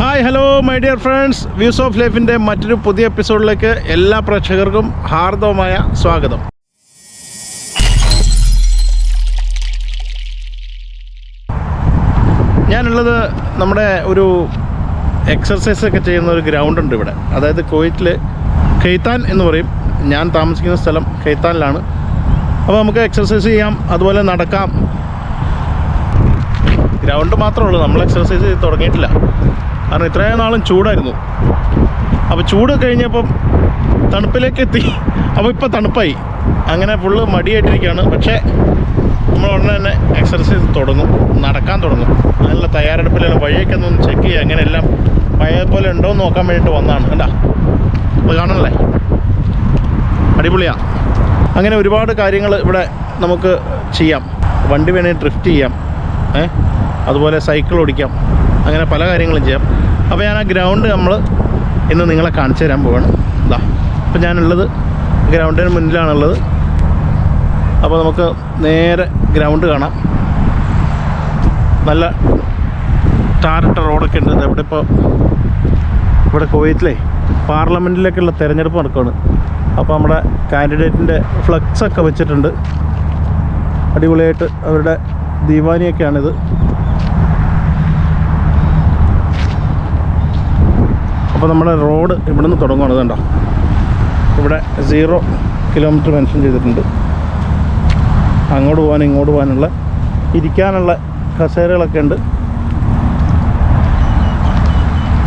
Hi hello my dear friends views of ലൈഫിന്റെ മറ്റൊരു പുതിയ എപ്പിസോഡിലേക്ക് എല്ലാ പ്രേക്ഷകർക്കും ഹാർദവമായ സ്വാഗതം. ഞാനുള്ളത് നമ്മുടെ ഒരു എക്സർസൈസ് ഒക്കെ ചെയ്യുന്ന ഒരു ഗ്രൗണ്ട് ഉണ്ട് ഇവിടെ. അതായത് കുവൈറ്റിൽ ഖെയ്ത്താൻ എന്ന് പറയും. ഞാൻ താമസിക്കുന്ന സ്ഥലം ഖെയ്ത്താനിലാണ് അപ്പോൾ നമുക്ക് എക്സർസൈസ് ചെയ്യാം അതുപോലെ നടക്കാം. ഗ്രൗണ്ട് മാത്രമേ ഉള്ളൂ. നമ്മൾ എക്സർസൈസ് തുടങ്ങിയിട്ടില്ല. കാരണം ഇത്രയും നാളും ചൂടായിരുന്നു. അപ്പോൾ ചൂട് കഴിഞ്ഞപ്പം തണുപ്പിലേക്ക് എത്തി. അപ്പോൾ ഇപ്പോൾ തണുപ്പായി. അങ്ങനെ ഫുള്ള് മടിയായിട്ടിരിക്കുകയാണ്. പക്ഷേ നമ്മൾ ഉടനെ തന്നെ എക്സർസൈസ് തുടങ്ങും. നടക്കാൻ തുടങ്ങും. അതിനുള്ള തയ്യാറെടുപ്പിലാണ്. വഴിയൊക്കെ ഒന്ന് ചെക്ക് ചെയ്യുക. അങ്ങനെ എല്ലാം പഴയ പോലെ ഉണ്ടോ എന്ന് നോക്കാൻ വേണ്ടിയിട്ട് വന്നതാണ്. കണ്ടാ? അത് കാണണല്ലേ? അടിപൊളിയാണ് അങ്ങനെ ഒരുപാട് കാര്യങ്ങൾ ഇവിടെ നമുക്ക് ചെയ്യാം. വണ്ടി വേണമെങ്കിൽ ഡ്രിഫ്റ്റ് ചെയ്യാം. ഏ? അതുപോലെ സൈക്കിൾ ഓടിക്കാം. അങ്ങനെ പല കാര്യങ്ങളും ചെയ്യാം. അപ്പോൾ ഞാൻ ആ ഗ്രൗണ്ട് നമ്മൾ ഇന്ന് നിങ്ങളെ കാണിച്ചു തരാൻ പോവാണ്. ഇതാ അപ്പോൾ ഞാനുള്ളത് ഗ്രൗണ്ടിന് മുന്നിലാണുള്ളത്. അപ്പോൾ നമുക്ക് നേരെ ഗ്രൗണ്ട് കാണാം. നല്ല ടാറിട്ട റോഡൊക്കെ ഉണ്ട്. ഇവിടെ ഇപ്പോൾ ഇവിടെ കുവൈറ്റിലെ പാർലമെന്റിലേക്കുള്ള തിരഞ്ഞെടുപ്പ് നടക്കുകയാണ് അപ്പോൾ നമ്മുടെ കാൻഡിഡേറ്റിന്റെ ഫ്ലക്സൊക്കെ വെച്ചിട്ടുണ്ട്. അടിപൊളിയായിട്ട് അവരുടെ ദീപാനിയൊക്കെയാണിത് അപ്പോൾ നമ്മുടെ റോഡ് ഇവിടെ നിന്ന് തുടങ്ങുകയാണ് കണ്ടോ? ഇവിടെ സീറോ കിലോമീറ്റർ മെൻഷൻ ചെയ്തിട്ടുണ്ട്. അങ്ങോട്ട് പോകാൻ ഇങ്ങോട്ട് പോകാനുള്ള ഇരിക്കാനുള്ള കസേരകളൊക്കെ ഉണ്ട്.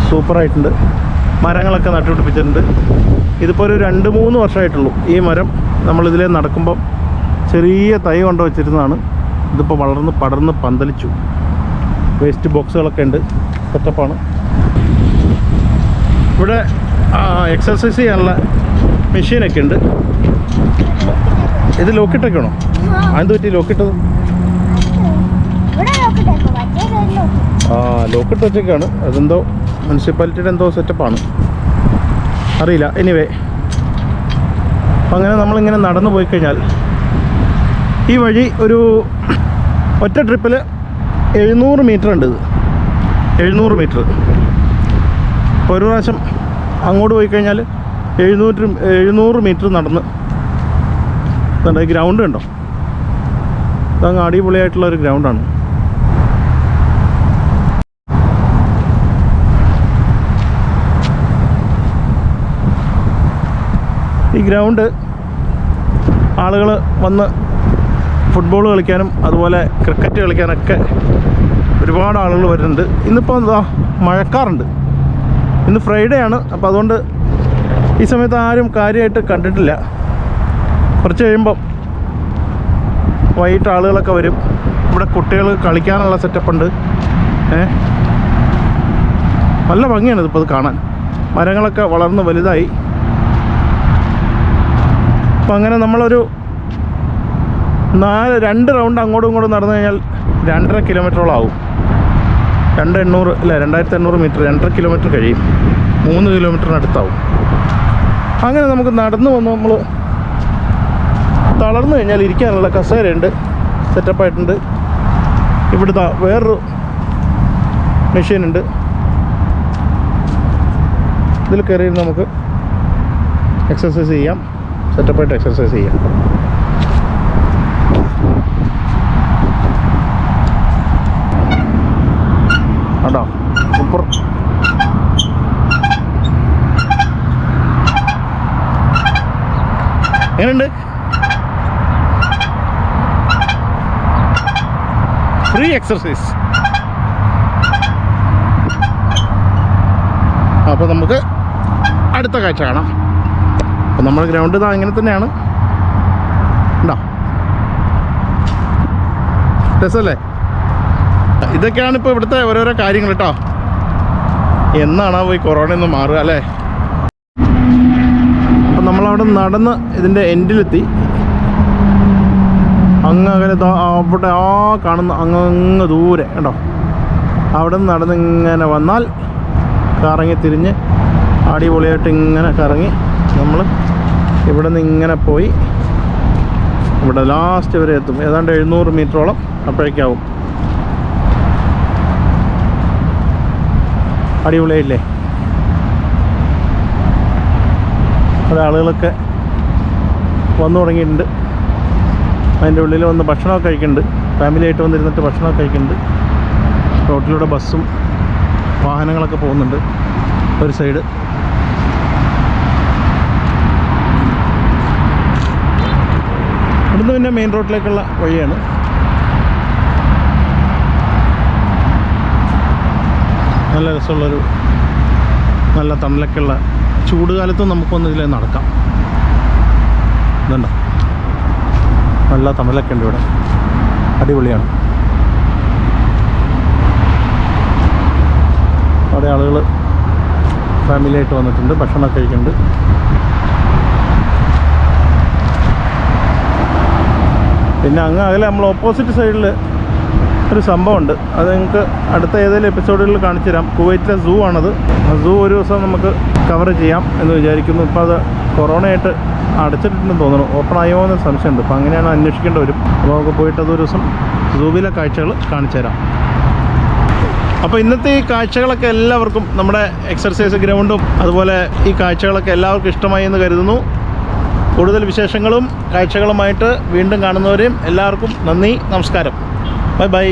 സൂപ്പറായിട്ടുണ്ട്. മരങ്ങളൊക്കെ നട്ടുപിടിപ്പിച്ചിട്ടുണ്ട്. ഇതിപ്പോൾ ഒരു രണ്ട് മൂന്ന് വർഷമായിട്ടുള്ളൂ ഈ മരം നമ്മളിതിലേ നടക്കുമ്പം ചെറിയ തൈ കൊണ്ട് വെച്ചിരുന്നതാണ്. ഇതിപ്പോൾ വളർന്ന് പടർന്ന് പന്തലിച്ചു. വേസ്റ്റ് ബോക്സുകളൊക്കെ ഉണ്ട്. സെറ്റപ്പാണ് ഇവിടെ എക്സസൈസ് ചെയ്യാനുള്ള മെഷീനൊക്കെ ഉണ്ട്. ഇത് ലോക്കിട്ടൊക്കെ ആണോ അതിന് പറ്റി? ലോക്കിട്ടത് ആ ലോക്കിട്ട് വെച്ചൊക്കെയാണ് അതെന്തോ മുനിസിപ്പാലിറ്റിയുടെ എന്തോ സെറ്റപ്പാണ് അറിയില്ല. എനിവേ അപ്പം അങ്ങനെ നമ്മളിങ്ങനെ നടന്നു പോയി കഴിഞ്ഞാൽ ഈ വഴി ഒരു ഒറ്റ ട്രിപ്പിൽ എഴുന്നൂറ് മീറ്റർ ഉണ്ട് ഇത് എഴുന്നൂറ് മീറ്റർ ഒരു പ്രാവശ്യം അങ്ങോട്ട് പോയി കഴിഞ്ഞാൽ എഴുന്നൂറ് എഴുന്നൂറ് മീറ്റർ നടന്ന്. ഇതുണ്ട് ഗ്രൗണ്ട് ഉണ്ടോ ഇതങ്ങ് അടിപൊളിയായിട്ടുള്ള ഒരു ഗ്രൗണ്ടാണ് ഈ ഗ്രൗണ്ട് ആളുകൾ വന്ന് ഫുട്ബോൾ കളിക്കാനും അതുപോലെ ക്രിക്കറ്റ് കളിക്കാനൊക്കെ ഒരുപാട് ആളുകൾ വരുന്നുണ്ട്. ഇന്നിപ്പോൾ എന്താ മഴക്കാറുണ്ട്. ഇന്ന് ഫ്രൈഡേ ആണ്. അപ്പോൾ അതുകൊണ്ട് ഈ സമയത്ത് ആരും കാര്യമായിട്ട് കണ്ടിട്ടില്ല. കുറച്ച് കഴിയുമ്പം വൈകിട്ട് ആളുകളൊക്കെ വരും. ഇവിടെ കുട്ടികൾ കളിക്കാനുള്ള സെറ്റപ്പ് ഉണ്ട്. ഏ? നല്ല ഭംഗിയാണ് ഇതിപ്പോൾ ഇത് കാണാൻ. മരങ്ങളൊക്കെ വളർന്ന് വലുതായി. അപ്പം അങ്ങനെ നമ്മളൊരു നാല് രണ്ട് റൗണ്ട് അങ്ങോട്ടും ഇങ്ങോട്ടും നടന്നു കഴിഞ്ഞാൽ രണ്ടര കിലോമീറ്ററോളം ആവും. രണ്ട് എണ്ണൂറ് അല്ല രണ്ടായിരത്തി എണ്ണൂറ് മീറ്റർ രണ്ടര കിലോമീറ്റർ കഴിയും. മൂന്ന് കിലോമീറ്ററിനടുത്താവും അങ്ങനെ നമുക്ക് നടന്നു വന്ന്. നമ്മൾ തളർന്നു കഴിഞ്ഞാൽ ഇരിക്കാനുള്ള കസേരയുണ്ട് സെറ്റപ്പായിട്ടുണ്ട് ഇവിടുത്തെ വേറൊരു മെഷീനുണ്ട്. ഇതിൽ കയറി നമുക്ക് എക്സസൈസ് ചെയ്യാം. സെറ്റപ്പായിട്ട് എക്സസൈസ് ചെയ്യാം കേട്ടോ സൂപ്പർ എങ്ങനെയുണ്ട്? ഫ്രീ എക്സർസൈസ് അപ്പോൾ നമുക്ക് അടുത്ത കാഴ്ച കാണാം. അപ്പം നമ്മുടെ ഗ്രൗണ്ട് ഇതാ ഇങ്ങനെ തന്നെയാണ്. ഉണ്ടോ രസമല്ലേ ഇതൊക്കെയാണ് ഇപ്പോൾ ഇവിടുത്തെ ഓരോരോ കാര്യങ്ങൾ കേട്ടോ. എന്നാണ് പോയി കൊറോണ ഒന്ന് മാറുക അല്ലേ? നമ്മളവിടെ നടന്ന് ഇതിന്റെ എൻഡിലെത്തി അങ്ങ് അങ്ങനെ അവിടെ ആ കാണുന്ന അങ്ങ് ദൂരെ കേട്ടോ അവിടെ നിന്ന് നടന്ന് ഇങ്ങനെ വന്നാൽ കറങ്ങി തിരിഞ്ഞ് അടിപൊളിയായിട്ട് ഇങ്ങനെ കറങ്ങി നമ്മൾ ഇവിടെ നിന്ന് ഇങ്ങനെ പോയി ഇവിടെ ലാസ്റ്റ് വരെ എത്തും. ഏതാണ്ട് എഴുന്നൂറ് മീറ്ററോളം അപ്പോഴേക്കാവും. അടിപൊളിയായില്ലേ? അവിടെ ആളുകളൊക്കെ വന്നു തുടങ്ങിയിട്ടുണ്ട്. അതിന്റെ ഉള്ളിൽ വന്ന് ഭക്ഷണമൊക്കെ കഴിക്കുന്നുണ്ട്. ഫാമിലിയായിട്ട് വന്നിരുന്നിട്ട് ഭക്ഷണമൊക്കെ കഴിക്കുന്നുണ്ട്. റോട്ടിലൂടെ ബസ്സും വാഹനങ്ങളൊക്കെ പോകുന്നുണ്ട്. ഒരു സൈഡ് ഇവിടുന്ന് പിന്നെ മെയിൻ റോഡിലേക്കുള്ള വഴിയാണ്. നല്ല രസമുള്ളൊരു നല്ല തണലൊക്കെയുള്ള ചൂട് കാലത്തും നമുക്കൊന്ന് ഇതിൽ നടക്കാം. ഇതുണ്ടോ? നല്ല തണലൊക്കെ ഉണ്ട് ഇവിടെ. അടിപൊളിയാണ്. അവിടെ ആളുകൾ ഫാമിലിയായിട്ട് വന്നിട്ടുണ്ട് ഭക്ഷണം കഴിക്കുന്നുണ്ട്. പിന്നെ അങ്ങ് അകലെ നമ്മൾ ഓപ്പോസിറ്റ് സൈഡിൽ ഒരു സംഭവമുണ്ട്. അത് നിങ്ങൾക്ക് അടുത്ത ഏതെങ്കിലും എപ്പിസോഡുകളിൽ കാണിച്ചു തരാം കുവൈറ്റിലെ സൂ ആണത്. സൂ ഒരു ദിവസം നമുക്ക് കവർ ചെയ്യാം എന്ന് വിചാരിക്കുന്നു. ഇപ്പോൾ അത് കൊറോണയായിട്ട് അടച്ചിട്ടുണ്ടെന്ന് തോന്നുന്നു. ഓപ്പൺ ആയോ എന്ന് സംശയമുണ്ട്. അപ്പോൾ അങ്ങനെയാണ് അന്വേഷിക്കേണ്ടി വരും. അപ്പോൾ നമുക്ക് പോയിട്ട് അതൊരു ദിവസം സൂവിലെ കാഴ്ചകൾ കാണിച്ചു തരാം അപ്പോൾ ഇന്നത്തെ ഈ കാഴ്ചകളൊക്കെ എല്ലാവർക്കും നമ്മുടെ എക്സർസൈസ് ഗ്രൗണ്ടും അതുപോലെ ഈ കാഴ്ചകളൊക്കെ എല്ലാവർക്കും ഇഷ്ടമായി എന്ന് കരുതുന്നു. കൂടുതൽ വിശേഷങ്ങളും കാഴ്ചകളുമായിട്ട് വീണ്ടും കാണുന്നവരെയും എല്ലാവർക്കും നന്ദി നമസ്കാരം. Bye bye